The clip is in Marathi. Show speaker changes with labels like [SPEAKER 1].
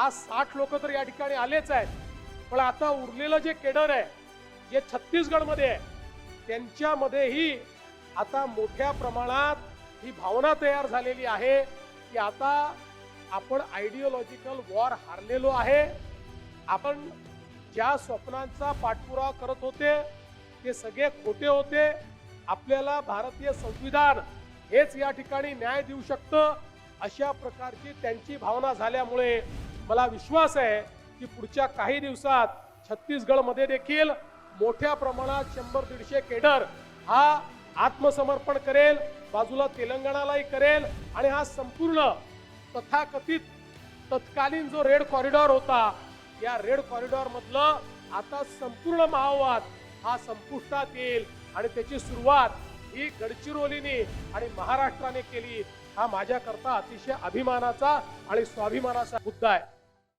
[SPEAKER 1] आज साठ लोक तर या ठिकाणी आलेच आहेत. पण आता उरलेलं जे केडर आहे जे छत्तीसगडमध्ये आहे त्यांच्यामध्येही आता मोठ्या प्रमाणात ही भावना तयार झालेली आहे की आता आपण आयडिओलॉजिकल वॉर हारलेलो आहे. आपण ज्या स्वप्नांचा पाठपुरावा करत होते ते सगळे खोटे होते. आपल्याला भारतीय संविधान हेच या ठिकाणी न्याय देऊ शकतं अशा प्रकारची त्यांची भावना झाल्यामुळे मला विश्वास आहे की पुढच्या काही दिवसात छत्तीसगडमध्ये देखील मोठ्या प्रमाणात शंभर दीडशे केडर हा आत्मसमर्पण करेल बाजूला तेलंगणालाही करेल आणि हा संपूर्ण तथाकथित तत्कालीन जो रेड कॉरिडॉर होता या रेड कॉरिडॉरमधलं आता संपूर्ण माओवाद हा संपुष्टात येईल आणि त्याची सुरुवात ही गडचिरोलीने आणि महाराष्ट्राने केली हा माझ्याकरता अतिशय अभिमानाचा आणि स्वाभिमानाचा मुद्दा आहे.